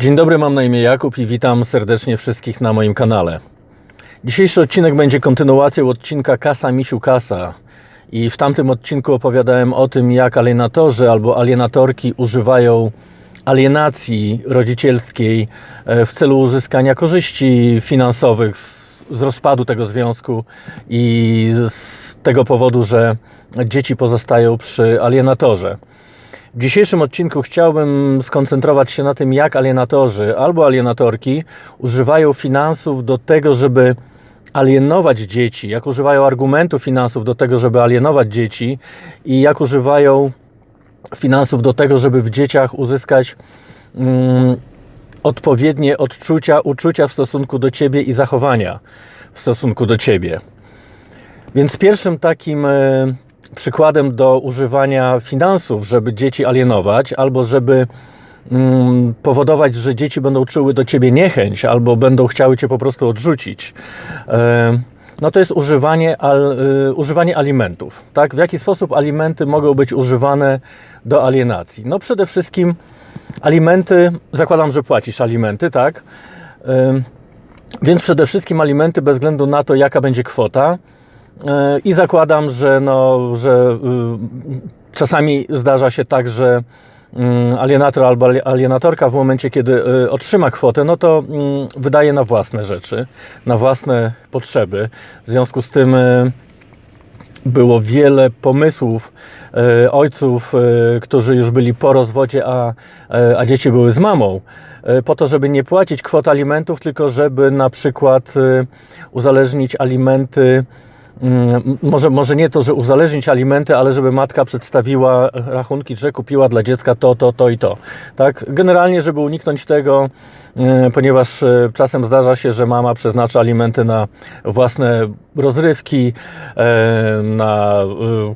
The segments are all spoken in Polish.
Dzień dobry, mam na imię Jakub i witam serdecznie wszystkich na moim kanale. Dzisiejszy odcinek będzie kontynuacją odcinka Kasa Misiu Kasa. I w tamtym odcinku opowiadałem o tym, jak alienatorzy albo alienatorki używają alienacji rodzicielskiej e, w celu uzyskania korzyści finansowych z, z rozpadu tego związku i z tego powodu, że dzieci pozostają przy alienatorze. W dzisiejszym odcinku chciałbym skoncentrować się na tym, jak alienatorzy albo alienatorki używają finansów do tego, żeby alienować dzieci, jak używają argumentów finansów do tego, żeby alienować dzieci i jak używają finansów do tego, żeby w dzieciach uzyskać mm, odpowiednie odczucia, uczucia w stosunku do ciebie i zachowania w stosunku do ciebie. Więc pierwszym takim e, przykładem do używania finansów, żeby dzieci alienować, albo żeby mm, powodować, że dzieci będą czuły do ciebie niechęć, albo będą chciały cię po prostu odrzucić, e, no to jest używanie, al, y, używanie alimentów. Tak? W jaki sposób alimenty mogą być używane do alienacji? No przede wszystkim alimenty, zakładam, że płacisz alimenty, tak? Ym, więc przede wszystkim alimenty bez względu na to, jaka będzie kwota. Yy, I zakładam, że, no, że yy, czasami zdarza się tak, że yy, alienator albo ali- alienatorka w momencie, kiedy yy, otrzyma kwotę, no to yy, wydaje na własne rzeczy, na własne potrzeby. W związku z tym yy, było wiele pomysłów e, ojców, e, którzy już byli po rozwodzie, a, e, a dzieci były z mamą, e, po to, żeby nie płacić kwot alimentów, tylko żeby na przykład e, uzależnić alimenty. Mm, Może, może nie to, że uzależnić alimenty, ale żeby matka przedstawiła rachunki, że kupiła dla dziecka to, to, to i to. Tak? Generalnie, żeby uniknąć tego, e, ponieważ e, czasem zdarza się, że mama przeznacza alimenty na własne rozrywki, e, na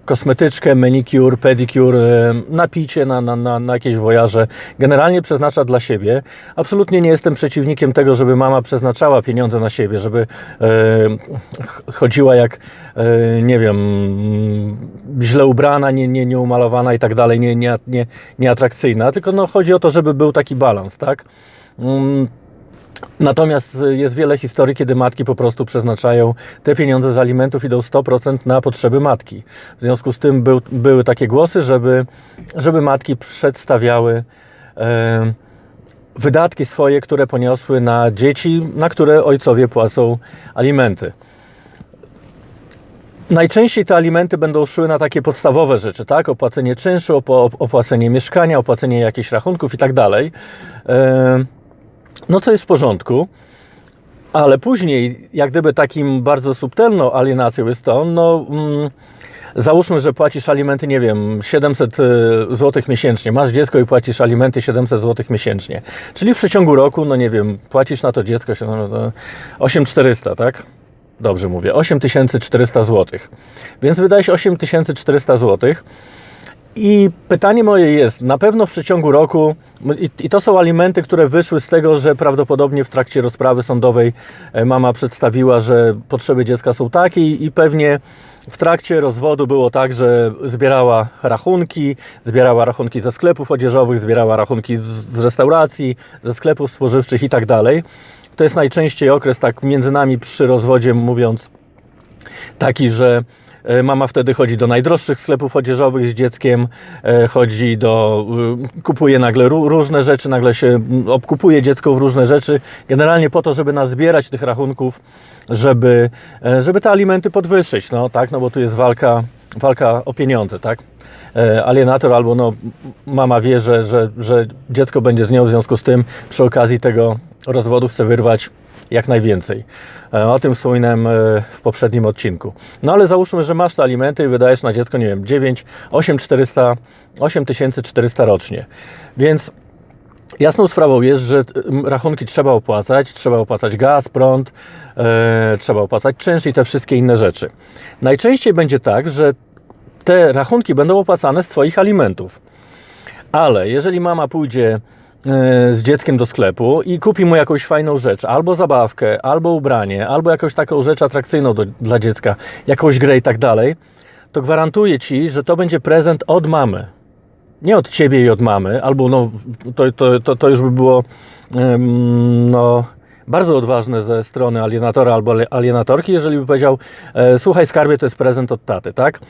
kosmetyczkę, manicure, pedicure, e, na picie, na, na, na, na jakieś wojaże. Generalnie przeznacza dla siebie. Absolutnie nie jestem przeciwnikiem tego, żeby mama przeznaczała pieniądze na siebie, żeby e, ch- chodziła jak, e, nie wiem, mm, źle ubrana, nie, nie, nieumalowana i tak dalej, nie, nie, nie, nieatrakcyjna, tylko no, chodzi o to, żeby był taki balans, tak? Mm, Natomiast jest wiele historii, kiedy matki po prostu przeznaczają te pieniądze z alimentów, idą 100% na potrzeby matki. W związku z tym był, były takie głosy, żeby, żeby matki przedstawiały e, wydatki swoje, które poniosły na dzieci, na które ojcowie płacą alimenty. Najczęściej te alimenty będą szły na takie podstawowe rzeczy, tak? Opłacenie czynszu, opłacenie mieszkania, opłacenie jakichś rachunków i tak dalej. E, no co jest w porządku, ale później, jak gdyby takim bardzo subtelną alienacją jest to, no mm, załóżmy, że płacisz alimenty, nie wiem, 700 zł miesięcznie, masz dziecko i płacisz alimenty 700 zł miesięcznie, czyli w przeciągu roku, no nie wiem, płacisz na to dziecko się, no, no, 8400, tak? Dobrze mówię, 8400 zł. Więc wydajesz 8400 zł. I pytanie moje jest, na pewno w przeciągu roku, i, i to są alimenty, które wyszły z tego, że prawdopodobnie w trakcie rozprawy sądowej e, mama przedstawiła, że potrzeby dziecka są takie i, pewnie w trakcie rozwodu było tak, że zbierała rachunki, zbierała rachunki ze sklepów odzieżowych, zbierała rachunki z, z restauracji, ze sklepów spożywczych i tak dalej. To jest najczęściej okres tak między nami przy rozwodzie, mówiąc taki, że mama wtedy chodzi do najdroższych sklepów odzieżowych z dzieckiem, e, chodzi do, y, kupuje nagle ró- różne rzeczy, nagle się obkupuje dziecko w różne rzeczy, generalnie po to, żeby nazbierać tych rachunków, żeby, e, żeby te alimenty podwyższyć, no tak, no bo tu jest walka, walka o pieniądze, tak. E, Alienator albo no, mama wie, że, że, że dziecko będzie z nią, w związku z tym przy okazji tego rozwodu chce wyrwać jak najwięcej. E, O tym wspominałem e, w poprzednim odcinku. No ale załóżmy, że masz te alimenty i wydajesz na dziecko, nie wiem, 9, 8400, 8400 rocznie. Więc Jasną sprawą jest, że mm, rachunki trzeba opłacać, trzeba opłacać gaz, prąd, e, trzeba opłacać czynsz i te wszystkie inne rzeczy. Najczęściej będzie tak, że te rachunki będą opłacane z Twoich alimentów. Ale jeżeli mama pójdzie e, z dzieckiem do sklepu i kupi mu jakąś fajną rzecz, albo zabawkę, albo ubranie, albo jakąś taką rzecz atrakcyjną do, dla dziecka, jakąś grę i tak dalej, to gwarantuję Ci, że to będzie prezent od mamy. Nie od Ciebie i od mamy, albo no, to, to, to, to już by było em, no, bardzo odważne ze strony alienatora albo alienatorki, jeżeli by powiedział, e, słuchaj skarbie, to jest prezent od taty, tak?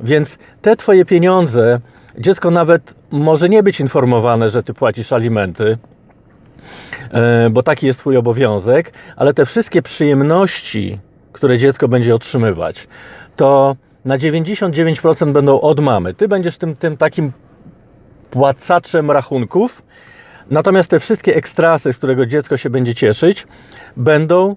Więc te twoje pieniądze, dziecko nawet może nie być informowane, że ty płacisz alimenty, e, bo taki jest twój obowiązek, ale te wszystkie przyjemności, które dziecko będzie otrzymywać, to na 99% będą od mamy. Ty będziesz tym, tym takim płacaczem rachunków, natomiast te wszystkie ekstrasy, z którego dziecko się będzie cieszyć, będą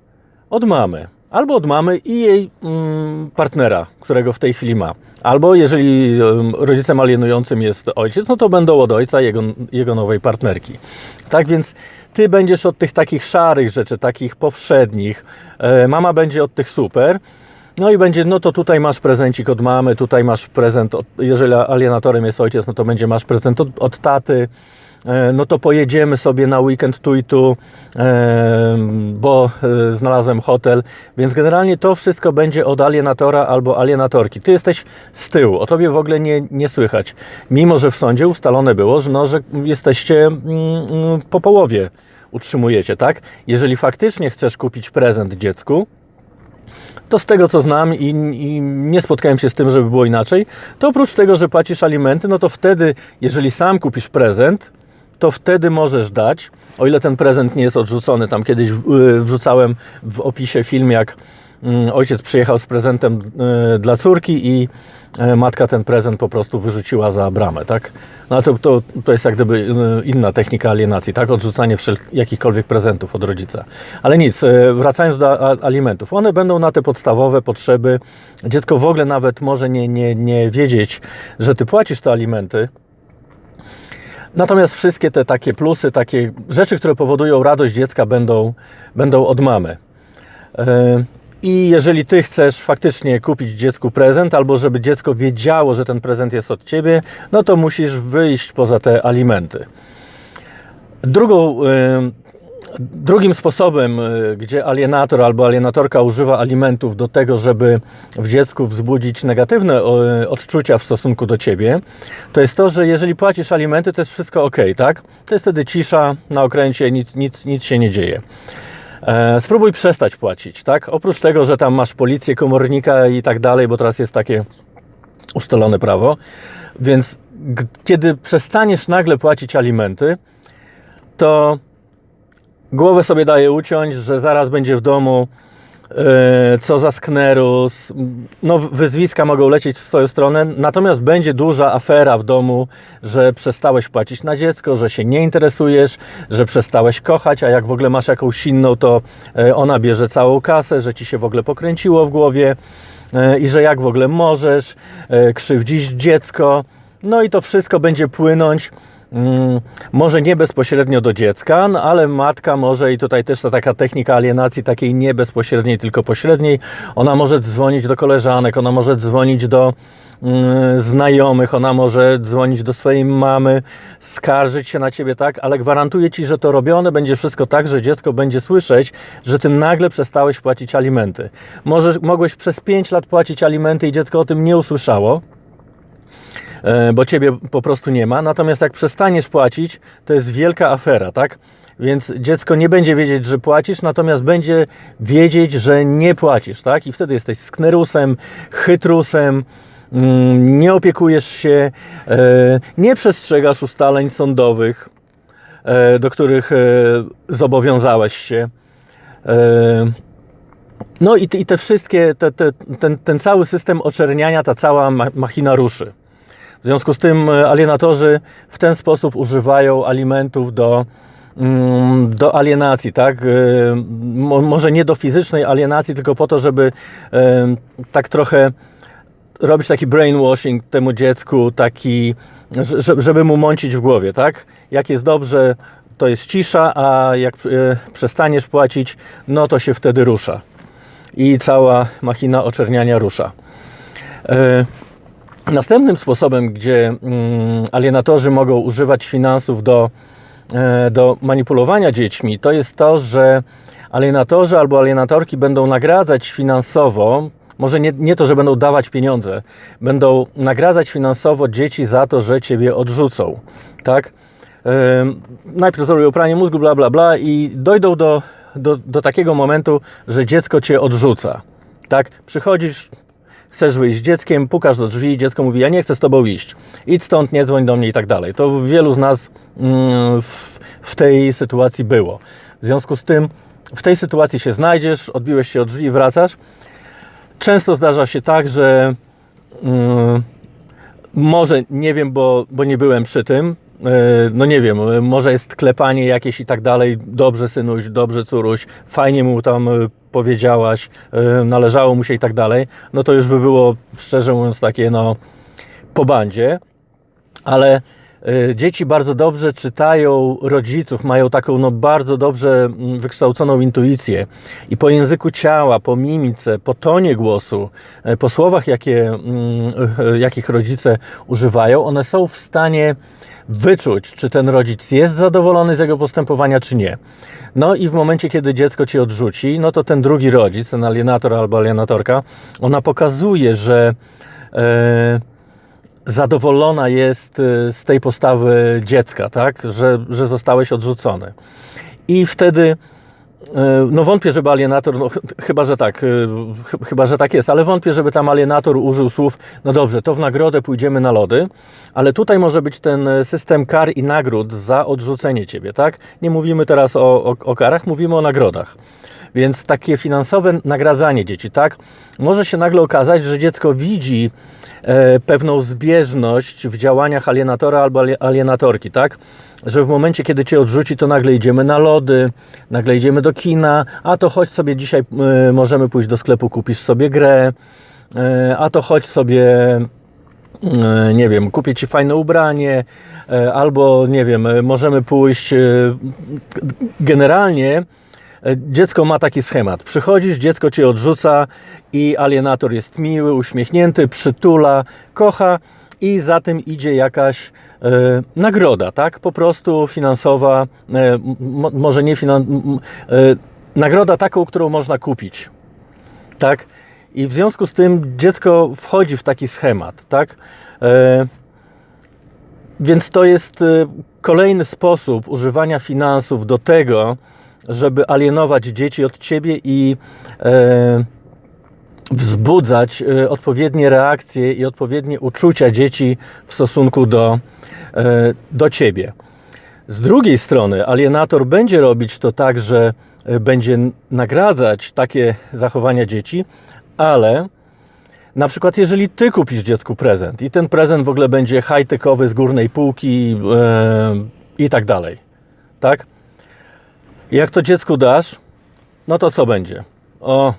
od mamy. Albo od mamy i jej mm, partnera, którego w tej chwili ma. Albo jeżeli em, rodzicem alienującym jest ojciec, no to będą od ojca jego, jego nowej partnerki. Tak więc ty będziesz od tych takich szarych rzeczy, takich powszednich, e, mama będzie od tych super. No i będzie, no to tutaj masz prezencik od mamy, tutaj masz prezent, od, jeżeli alienatorem jest ojciec, no to będzie masz prezent od, od taty, no to pojedziemy sobie na weekend tu i tu, e, bo e, znalazłem hotel, więc generalnie to wszystko będzie od alienatora albo alienatorki. Ty jesteś z tyłu, o tobie w ogóle nie, nie słychać, mimo że w sądzie ustalone było, że, no, że jesteście mm, mm, po połowie utrzymujecie, tak? Jeżeli faktycznie chcesz kupić prezent dziecku, to z tego co znam i, i, nie spotkałem się z tym, żeby było inaczej, to oprócz tego, że płacisz alimenty, no to wtedy, jeżeli sam kupisz prezent, to wtedy możesz dać, o ile ten prezent nie jest odrzucony. Tam kiedyś y, wrzucałem w opisie film, jak mm, ojciec przyjechał z prezentem y, dla córki i y, matka ten prezent po prostu wyrzuciła za bramę, tak? No to, to, to jest jak gdyby inna technika alienacji, tak? Odrzucanie jakichkolwiek prezentów od rodzica. Ale nic, wracając do alimentów. One będą na te podstawowe potrzeby. Dziecko w ogóle nawet może nie, nie, nie wiedzieć, że ty płacisz te alimenty, Natomiast wszystkie te takie plusy, takie rzeczy, które powodują radość dziecka, będą, będą od mamy. E, I jeżeli ty chcesz faktycznie kupić dziecku prezent, albo żeby dziecko wiedziało, że ten prezent jest od ciebie, no to musisz wyjść poza te alimenty. Drugą, e, drugim sposobem, e, gdzie alienator albo alienatorka używa alimentów do tego, żeby w dziecku wzbudzić negatywne odczucia w stosunku do ciebie, to jest to, że jeżeli płacisz alimenty, to jest wszystko ok, tak? To jest wtedy cisza na okręcie, nic, nic, nic się nie dzieje. E, spróbuj przestać płacić, tak? Oprócz tego, że tam masz policję, komornika i tak dalej, bo teraz jest takie ustalone prawo, więc kiedy przestaniesz nagle płacić alimenty, to głowę sobie daje uciąć, że zaraz będzie w domu. E, co za sknerus, no wyzwiska mogą lecieć w swoją stronę, natomiast będzie duża afera w domu, że przestałeś płacić na dziecko, że się nie interesujesz, że przestałeś kochać, a jak w ogóle masz jakąś inną, to e, ona bierze całą kasę, że ci się w ogóle pokręciło w głowie e, i że jak w ogóle możesz krzywdzić dziecko, no i to wszystko będzie płynąć może nie bezpośrednio do dziecka, no ale matka może, i tutaj też ta taka technika alienacji, takiej nie bezpośredniej, tylko pośredniej, ona może dzwonić do koleżanek, ona może dzwonić do mm, znajomych, ona może dzwonić do swojej mamy, skarżyć się na ciebie, tak, ale gwarantuję ci, że to robione będzie wszystko tak, że dziecko będzie słyszeć, że ty nagle przestałeś płacić alimenty. Możesz, mogłeś przez 5 lat płacić alimenty i dziecko o tym nie usłyszało bo ciebie po prostu nie ma. Natomiast jak przestaniesz płacić, to jest wielka afera, tak? Więc dziecko nie będzie wiedzieć, że płacisz, natomiast będzie wiedzieć, że nie płacisz, tak? I wtedy jesteś sknerusem, chytrusem, mm, nie opiekujesz się, e, nie przestrzegasz ustaleń sądowych, e, do których e, zobowiązałeś się. E, no i, te- wszystkie, te, te, ten, ten cały system oczerniania, ta cała ma- machina ruszy. W związku z tym e, alienatorzy w ten sposób używają alimentów do, mm, do alienacji, tak? E, mo- Może nie do fizycznej alienacji, tylko po to, żeby e, tak trochę robić taki brainwashing temu dziecku, taki, że- żeby mu mącić w głowie, tak? Jak jest dobrze, to jest cisza, a jak przestaniesz płacić, no to się wtedy rusza. I cała machina oczerniania rusza. Następnym sposobem, gdzie mm, alienatorzy mogą używać finansów do, e, do manipulowania dziećmi, to jest to, że alienatorzy albo alienatorki będą nagradzać finansowo, może nie, nie to, że będą dawać pieniądze, będą nagradzać finansowo dzieci za to, że ciebie odrzucą. Tak? najpierw zrobią pranie mózgu, bla, bla, bla i dojdą do, do, do takiego momentu, że dziecko cię odrzuca. Tak? Przychodzisz, chcesz wyjść z dzieckiem, pukasz do drzwi, dziecko mówi, ja nie chcę z tobą iść. Idź stąd, nie dzwoń do mnie i tak dalej. To wielu z nas mm, w, w tej sytuacji było. W związku z tym w tej sytuacji się znajdziesz, odbiłeś się od drzwi, wracasz. Często zdarza się tak, że mm, może nie wiem, bo, bo nie byłem przy tym. e, No nie wiem, może jest klepanie jakieś i tak dalej. Dobrze, synuś, dobrze, córuś, fajnie mu tam e, powiedziałaś, e, należało mu się i tak dalej. No to już by było, szczerze mówiąc, takie no po bandzie. Ale e, dzieci bardzo dobrze czytają rodziców, mają taką no bardzo dobrze mm, wykształconą intuicję i po języku ciała, po mimice, po tonie głosu, e, po słowach, jakie, mm, jakich rodzice używają, one są w stanie wyczuć, czy ten rodzic jest zadowolony z jego postępowania, czy nie. No i w momencie, kiedy dziecko ci odrzuci, no to ten drugi rodzic, ten alienator albo alienatorka, ona pokazuje, że e, zadowolona jest y, z tej postawy dziecka, tak? że, że zostałeś odrzucony. I wtedy, no wątpię, żeby alienator, no, ch- chyba, że tak, y, ch- chyba, że tak jest, ale wątpię, żeby tam alienator użył słów, no dobrze, to w nagrodę pójdziemy na lody, ale tutaj może być ten system kar i nagród za odrzucenie ciebie, tak? Nie mówimy teraz o, o, o karach, mówimy o nagrodach. Więc takie finansowe nagradzanie dzieci, tak? Może się nagle okazać, że dziecko widzi e, pewną zbieżność w działaniach alienatora albo ali- alienatorki, tak? Że w momencie, kiedy cię odrzuci, to nagle idziemy na lody, nagle idziemy do kina, a to chodź sobie dzisiaj, e, możemy pójść do sklepu, kupisz sobie grę, e, a to chodź sobie e, nie wiem, kupię ci fajne ubranie, e, albo nie wiem, e, możemy pójść. Generalnie dziecko ma taki schemat. Przychodzisz, dziecko cię odrzuca i alienator jest miły, uśmiechnięty, przytula, kocha i za tym idzie jakaś e, nagroda, tak? Po prostu finansowa, e, może nie finan... m- e, nagroda taką, którą można kupić tak? I w związku z tym dziecko wchodzi w taki schemat, tak? E, więc to jest e, kolejny sposób używania finansów do tego, żeby alienować dzieci od ciebie i e, wzbudzać e, odpowiednie reakcje i odpowiednie uczucia dzieci w stosunku do, e, do ciebie. Z drugiej strony, alienator będzie robić to tak, że e, będzie nagradzać takie zachowania dzieci, ale na przykład, jeżeli ty kupisz dziecku prezent i ten prezent w ogóle będzie high-techowy z górnej półki e, i tak dalej, tak? Jak to dziecku dasz, no to co będzie? O,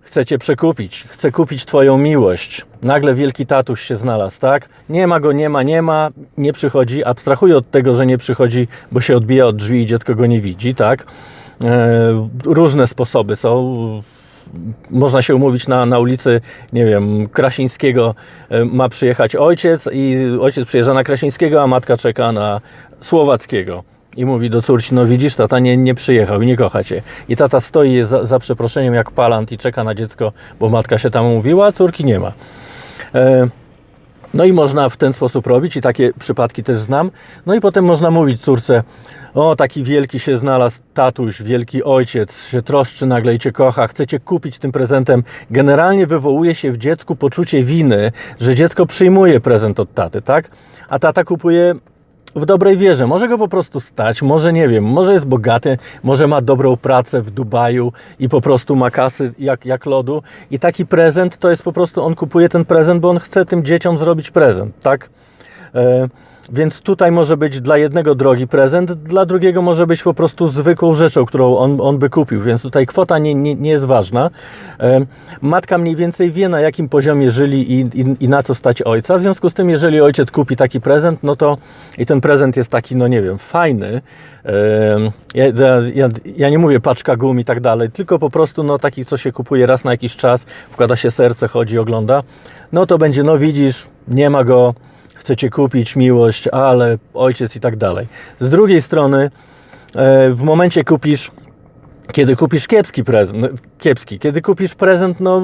chcę cię przekupić, chcę kupić twoją miłość. Nagle wielki tatuś się znalazł, tak? Nie ma go, nie ma, nie ma, nie przychodzi. Abstrahuję od tego, że nie przychodzi, bo się odbija od drzwi i dziecko go nie widzi, tak? E, różne sposoby są. Można się umówić na, na ulicy, nie wiem, Krasińskiego e, ma przyjechać ojciec i ojciec przyjeżdża na Krasińskiego, a matka czeka na Słowackiego. I mówi do córci, no widzisz, tata nie, nie przyjechał i nie kocha cię. I tata stoi za, za przeproszeniem jak palant i czeka na dziecko, bo matka się tam mówiła, a córki nie ma. E, no i można w ten sposób robić i takie przypadki też znam. No i potem można mówić córce, o taki wielki się znalazł tatuś, wielki ojciec, się troszczy nagle i cię kocha, chce cię kupić tym prezentem. Generalnie wywołuje się w dziecku poczucie winy, że dziecko przyjmuje prezent od taty, tak? A tata kupuje w dobrej wierze. Może go po prostu stać, może nie wiem, może jest bogaty, może ma dobrą pracę w Dubaju i po prostu ma kasy jak, jak lodu. I taki prezent to jest po prostu, on kupuje ten prezent, bo on chce tym dzieciom zrobić prezent, tak? E, więc tutaj może być dla jednego drogi prezent, dla drugiego może być po prostu zwykłą rzeczą, którą on, on by kupił, więc tutaj kwota nie, nie, nie jest ważna. Matka mniej więcej wie, na jakim poziomie żyli i, i, i na co stać ojca. W związku z tym, jeżeli ojciec kupi taki prezent, no to i ten prezent jest taki, no nie wiem, fajny. Ja, ja, ja nie mówię paczka gum i tak dalej, tylko po prostu no taki, co się kupuje raz na jakiś czas, wkłada się serce, chodzi, ogląda. No to będzie, no widzisz, nie ma go, chcecie kupić miłość, ale ojciec i tak dalej. Z drugiej strony, e, w momencie kupisz Kiedy kupisz kiepski prezent, no, kiepski, kiedy kupisz prezent, no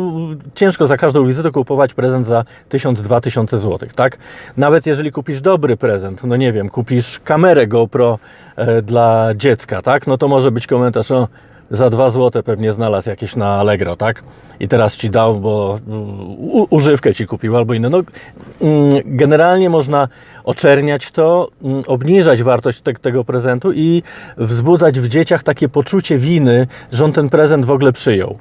ciężko za każdą wizytę kupować prezent za 1000-2000 zł, tak? Nawet jeżeli kupisz dobry prezent, no nie wiem, kupisz kamerę GoPro e, dla dziecka, tak? No to może być komentarz, o za 2 zł pewnie znalazł jakieś na Allegro, tak? I teraz ci dał, bo u, używkę ci kupił albo inne. No, mm, generalnie można oczerniać to, mm, obniżać wartość te, tego prezentu i wzbudzać w dzieciach takie poczucie winy, że on ten prezent w ogóle przyjął.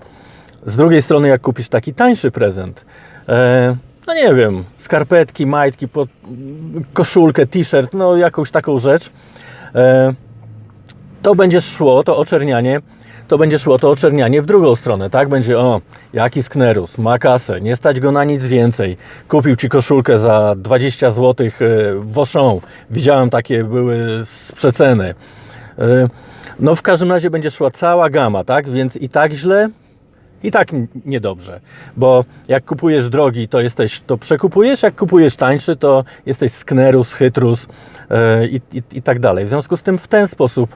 Z drugiej strony, jak kupisz taki tańszy prezent, e, no nie wiem, skarpetki, majtki, pod, koszulkę, t-shirt, no jakąś taką rzecz, e, to będzie szło, to oczernianie, to będzie szło to oczernianie w drugą stronę, tak? Będzie, o, jaki sknerus, ma kasę, nie stać go na nic więcej. Kupił Ci koszulkę za 20 zł w Auchan. Widziałem takie, były z przeceny. E, No w każdym razie będzie szła cała gama, tak? Więc i tak źle, i tak niedobrze, bo jak kupujesz drogi, to jesteś, to przekupujesz, jak kupujesz tańszy, to jesteś sknerus, chytrus e, i, i, i tak dalej. W związku z tym w ten sposób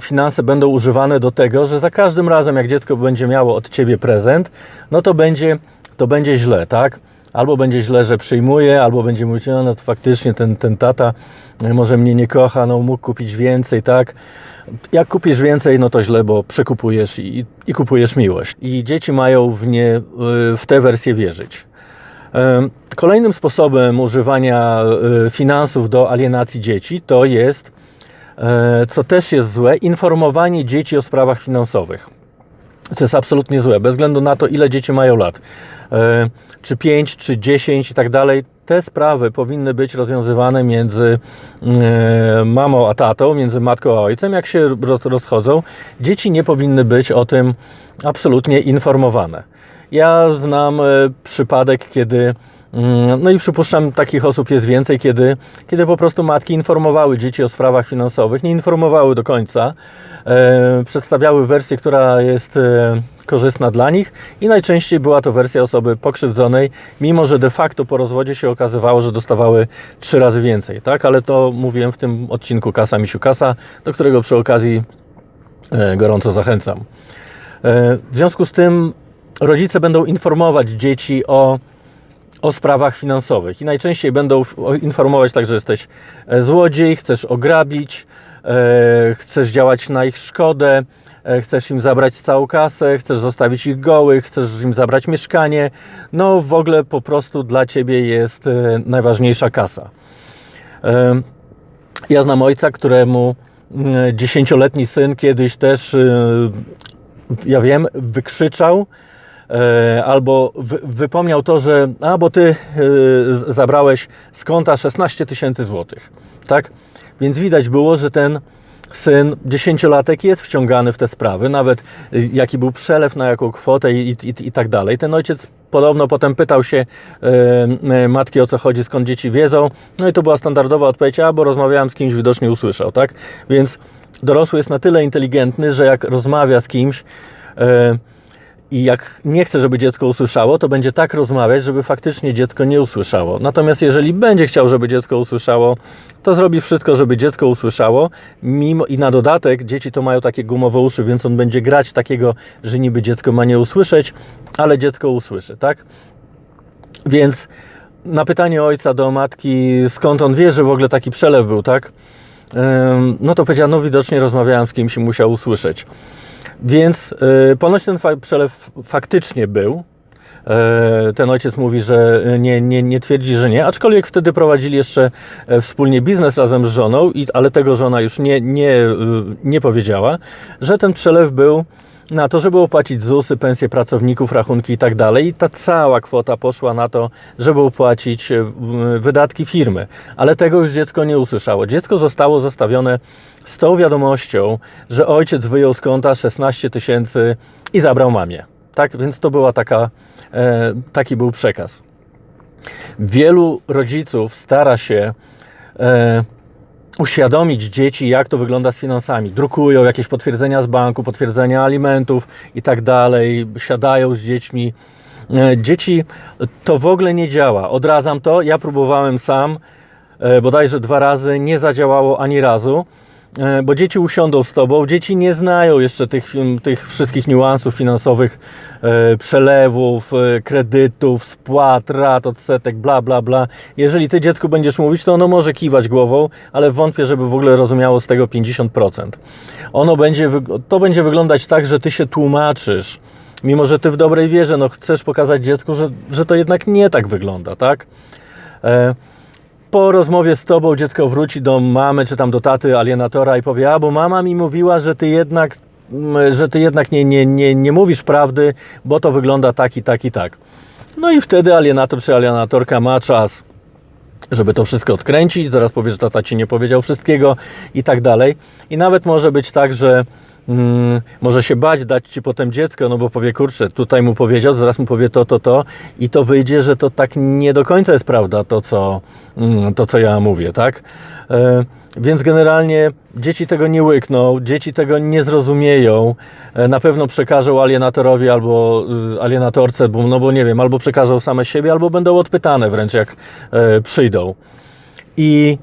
finanse będą używane do tego, że za każdym razem, jak dziecko będzie miało od ciebie prezent, no to będzie, to będzie źle, tak? Albo będzie źle, że przyjmuje, albo będzie mówić, no, no to faktycznie ten, ten tata e, może mnie nie kocha, no mógł kupić więcej, tak? Jak kupisz więcej, no to źle, bo przekupujesz i, i kupujesz miłość. I dzieci mają w, nie, w tę wersję wierzyć. Kolejnym sposobem używania e, finansów do alienacji dzieci to jest, e, co też jest złe, informowanie dzieci o sprawach finansowych. Co jest absolutnie złe, bez względu na to, ile dzieci mają lat. E, Czy 5, czy 10 i tak dalej. Te sprawy powinny być rozwiązywane między e, mamą a tatą, między matką a ojcem. Jak się roz- rozchodzą, dzieci nie powinny być o tym absolutnie informowane. Ja znam e, przypadek, kiedy Mm, No i przypuszczam, takich osób jest więcej, kiedy, kiedy po prostu matki informowały dzieci o sprawach finansowych, nie informowały do końca, e, przedstawiały wersję, która jest e, korzystna dla nich i najczęściej była to wersja osoby pokrzywdzonej, mimo że de facto po rozwodzie się okazywało, że dostawały trzy razy więcej, tak? Ale to mówiłem w tym odcinku Kasa Misiu Kasa, do którego przy okazji e, gorąco zachęcam. E, W związku z tym rodzice będą informować dzieci o o sprawach finansowych i najczęściej będą informować tak, że jesteś e, złodziej, chcesz ograbić, e, chcesz działać na ich szkodę, e, chcesz im zabrać całą kasę, chcesz zostawić ich gołych, chcesz im zabrać mieszkanie. No w ogóle po prostu dla ciebie jest najważniejsza kasa. Ja znam ojca, któremu mm, dziesięcioletni syn kiedyś też, ja wiem, wykrzyczał albo wy, wypomniał to, że a, bo ty e, zabrałeś z konta 16 tysięcy złotych, tak? Więc widać było, że ten syn, dziesięciolatek jest wciągany w te sprawy, nawet e, jaki był przelew, na jaką kwotę i, i, i tak dalej. Ten ojciec podobno potem pytał się e, e, matki o co chodzi, skąd dzieci wiedzą, no i to była standardowa odpowiedź, a bo rozmawiałem z kimś, widocznie usłyszał, tak? Więc dorosły jest na tyle inteligentny, że jak rozmawia z kimś, e, i jak nie chce, żeby dziecko usłyszało, to będzie tak rozmawiać, żeby faktycznie dziecko nie usłyszało. Natomiast jeżeli będzie chciał, żeby dziecko usłyszało, to zrobi wszystko, żeby dziecko usłyszało. Mimo i na dodatek dzieci to mają takie gumowe uszy, więc on będzie grać takiego, że niby dziecko ma nie usłyszeć, ale dziecko usłyszy, tak? Więc na pytanie ojca do matki, skąd on wie, że w ogóle taki przelew był, tak? No to powiedziała, no widocznie rozmawiałem z kimś i musiał usłyszeć. Więc y, ponoć ten fa- przelew faktycznie był. E, Ten ojciec mówi, że nie, nie, nie twierdzi, że nie, aczkolwiek wtedy prowadzili jeszcze e, wspólnie biznes razem z żoną, ale tego żona już nie, nie, y, nie powiedziała, że ten przelew był na to, żeby opłacić ZUSy, pensje pracowników, rachunki i tak dalej. I ta cała kwota poszła na to, żeby opłacić e, wydatki firmy. Ale tego już dziecko nie usłyszało. Dziecko zostało zostawione z tą wiadomością, że ojciec wyjął z konta 16 tysięcy i zabrał mamie. Tak, więc to była taka, e, taki był przekaz. Wielu rodziców stara się e, uświadomić dzieci, jak to wygląda z finansami. Drukują jakieś potwierdzenia z banku, potwierdzenia alimentów i tak dalej, siadają z dziećmi. E, Dzieci to w ogóle nie działa. Odradzam to. Ja próbowałem sam, e, bodajże dwa razy, nie zadziałało ani razu. E, bo dzieci usiądą z tobą, dzieci nie znają jeszcze tych, tych wszystkich niuansów finansowych, e, przelewów, e, kredytów, spłat, rat, odsetek, bla, bla, bla. Jeżeli ty dziecku będziesz mówić, to ono może kiwać głową, ale wątpię, żeby w ogóle rozumiało z tego 50%. Ono będzie, to będzie wyglądać tak, że ty się tłumaczysz, mimo że ty w dobrej wierze no, chcesz pokazać dziecku, że, że to jednak nie tak wygląda, tak? E, po rozmowie z tobą dziecko wróci do mamy czy tam do taty alienatora i powie, a bo mama mi mówiła, że ty jednak, mm, że ty jednak nie, nie, nie, nie mówisz prawdy, bo to wygląda tak i tak i tak. No i wtedy alienator czy alienatorka ma czas żeby to wszystko odkręcić, zaraz powie, że tata ci nie powiedział wszystkiego i tak dalej. I nawet może być tak, że mm, może się bać dać ci potem dziecko, no bo powie, kurczę, tutaj mu powiedział, zaraz mu powie to, to, to i to wyjdzie, że to tak nie do końca jest prawda, to co, mm, to, co ja mówię, tak? E, więc generalnie dzieci tego nie łykną, dzieci tego nie zrozumieją. E, Na pewno przekażą alienatorowi albo y, alienatorce, bo, no bo nie wiem, albo przekażą same siebie, albo będą odpytane wręcz jak e, przyjdą. I,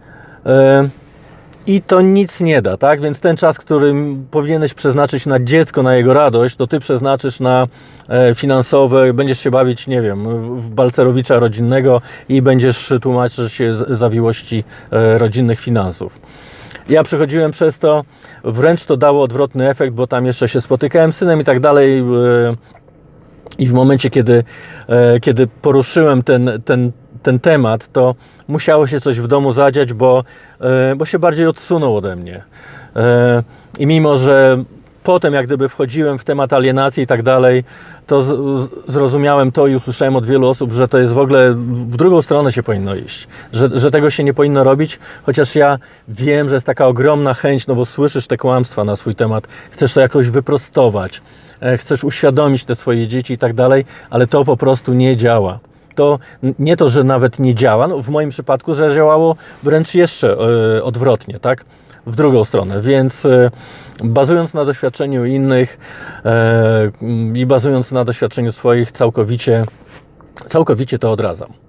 I to nic nie da, tak? Więc ten czas, który powinieneś przeznaczyć na dziecko, na jego radość, to ty przeznaczysz na e, finansowe, będziesz się bawić, nie wiem, w balcerowicza rodzinnego i będziesz tłumaczyć się zawiłości e, rodzinnych finansów. Ja przechodziłem przez to, wręcz to dało odwrotny efekt, bo tam jeszcze się spotykałem z synem i tak dalej. e, I w momencie, kiedy, kiedy poruszyłem ten, ten, ten temat, to musiało się coś w domu zadziać, bo, e, bo się bardziej odsunął ode mnie. E, I mimo, że potem jak gdyby wchodziłem w temat alienacji i tak dalej, to zrozumiałem to i usłyszałem od wielu osób, że to jest w ogóle w drugą stronę się powinno iść, że, że tego się nie powinno robić, chociaż ja wiem, że jest taka ogromna chęć, no bo słyszysz te kłamstwa na swój temat, chcesz to jakoś wyprostować, e, chcesz uświadomić te swoje dzieci i tak dalej, ale to po prostu nie działa. To nie to, że nawet nie działa, no w moim przypadku, że działało wręcz jeszcze e, odwrotnie, tak? W drugą stronę, więc e, bazując na doświadczeniu innych e, i bazując na doświadczeniu swoich, całkowicie, całkowicie to odradzam.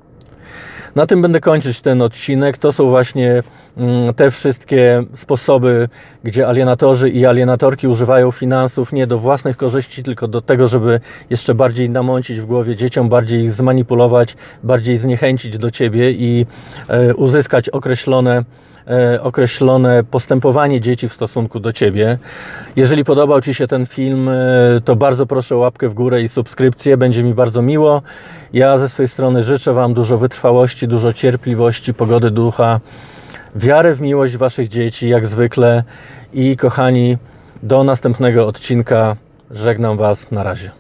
Na tym będę kończyć ten odcinek. To są właśnie mm, te wszystkie sposoby, gdzie alienatorzy i alienatorki używają finansów nie do własnych korzyści, tylko do tego, żeby jeszcze bardziej namącić w głowie dzieciom, bardziej ich zmanipulować, bardziej zniechęcić do ciebie i e, uzyskać określone określone postępowanie dzieci w stosunku do Ciebie. Jeżeli podobał Ci się ten film, e, to bardzo proszę o łapkę w górę i subskrypcję, będzie mi bardzo miło. Ja ze swojej strony życzę Wam dużo wytrwałości, dużo cierpliwości, pogody ducha, wiary w miłość Waszych dzieci, jak zwykle. I kochani, do następnego odcinka żegnam Was, na razie.